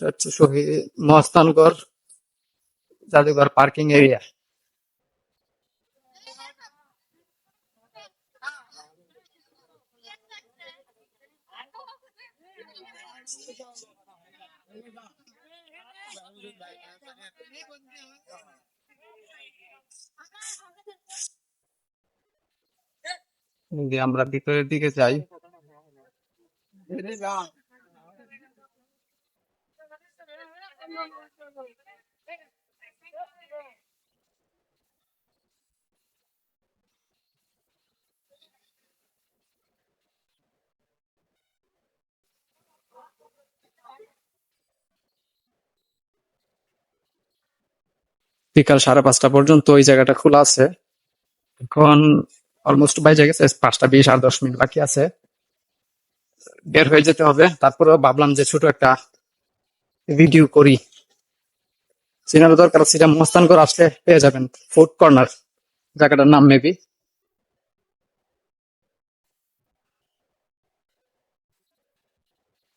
এটা হচ্ছে শহীদ মহস্তানগড় জাদুঘর পার্কিং এরিয়া যদি আমরা ভিতরের দিকে যাই বিকাল সাড়ে পাঁচটা পর্যন্ত ওই জায়গাটা খোলা আছে। এখন অলমোস্ট বাইরে গেছে, পাঁচটা বিশ আর দশ মিনিট বাকি আছে। বের হয়ে যেতে হবে। তারপরে ভাবলাম যে ছোট একটা ভিডিও করি। সিনেমা দরকার মস্তান করে আসলে পেয়ে যাবেন। ফুড কর্নার জায়গাটার নাম মেবি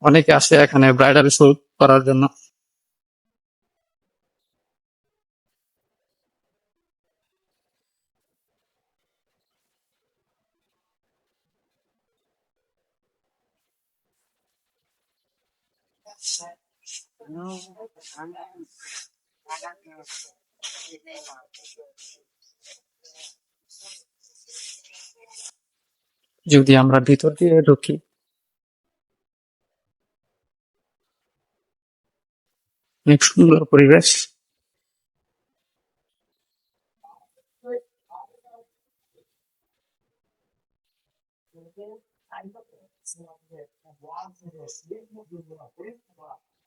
অনেকে আসে এখানে ব্রাইডাল শুট করার জন্য। যদি আমরা ভিতর দিয়ে ঢুকি অনেক সুন্দর পরিবেশ।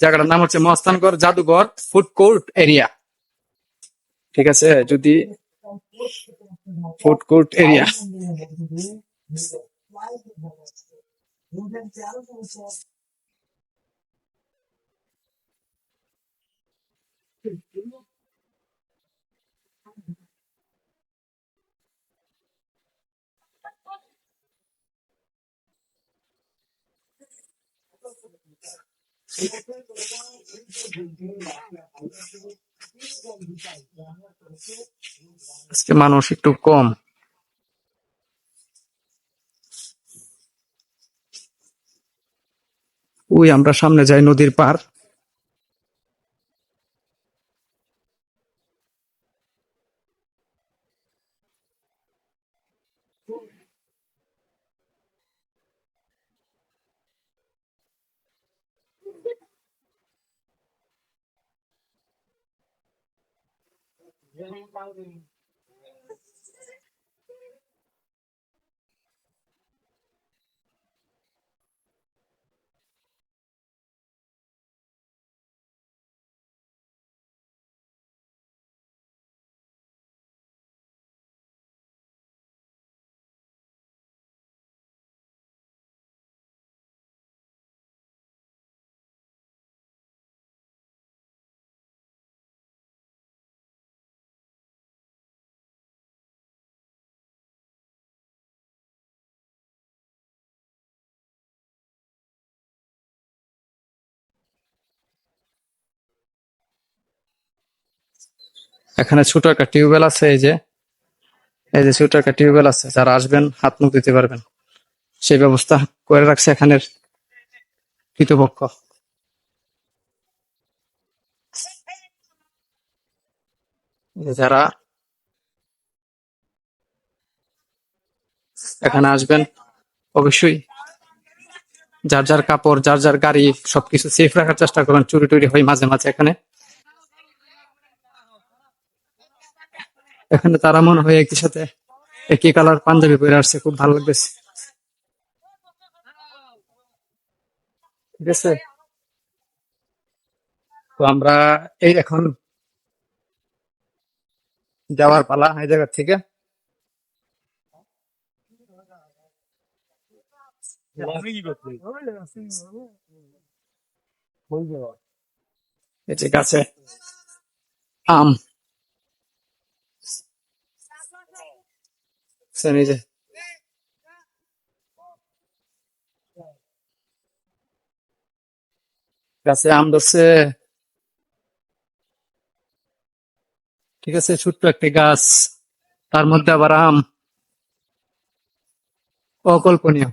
জায়গাটার নাম হচ্ছে মস্তানগড় জাদুঘর ফুড কোর্ট এরিয়া। ঠিক আছে? যদি ফুড কোর্ট এরিয়া। আজকে মানুষ একটু কম। ওই আমরা সামনে যাই নদীর পার Ganun lang din. এখানে ছোট একটা টিউবওয়েল আছে, এই যে। এই যে ছোট একটা টিউবওয়েল আছে, যারা আসবেন, হাত মুখ দিতে পারবেন। সেই ব্যবস্থা করে রাখছে এখানের কৃতপক্ষ। যারা এখানে আসবেন, অবশ্যই যার যার কাপড়, যার যার গাড়ি সবকিছু সেফ রাখার চেষ্টা করুন চুরি টুরি হয় মাঝে মাঝে এখানে। এখানে তারা মনে হয় একই সাথে একই কালার পাঞ্জাবি পরে আসছে খুব ভালো লাগতেছে। তো আমরা এই এখন যাওয়ার পালা এই জায়গা থেকে। এই ঠিক আছে আম। যে গাছে আম ধরছে। ঠিক আছে ছোট্ট একটি গাছ তার মধ্যে আবার আম। অকল্পনীয়।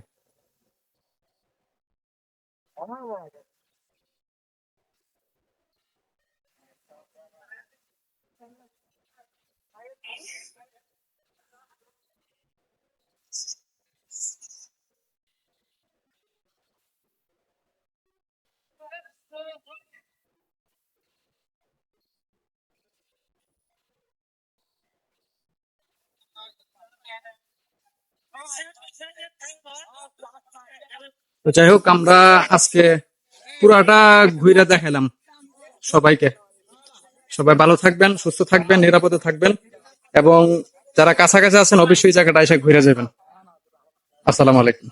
তো যাই হোক, আমরা আজকে পুরাটা ঘুরে দেখালাম সবাইকে। সবাই ভালো থাকবেন, সুস্থ থাকবেন, নিরাপদে থাকবেন এবং যারা কাছাকাছি আছেন, অবশ্যই জায়গাটা এসে ঘুরে যাবেন। আসসালামু আলাইকুম।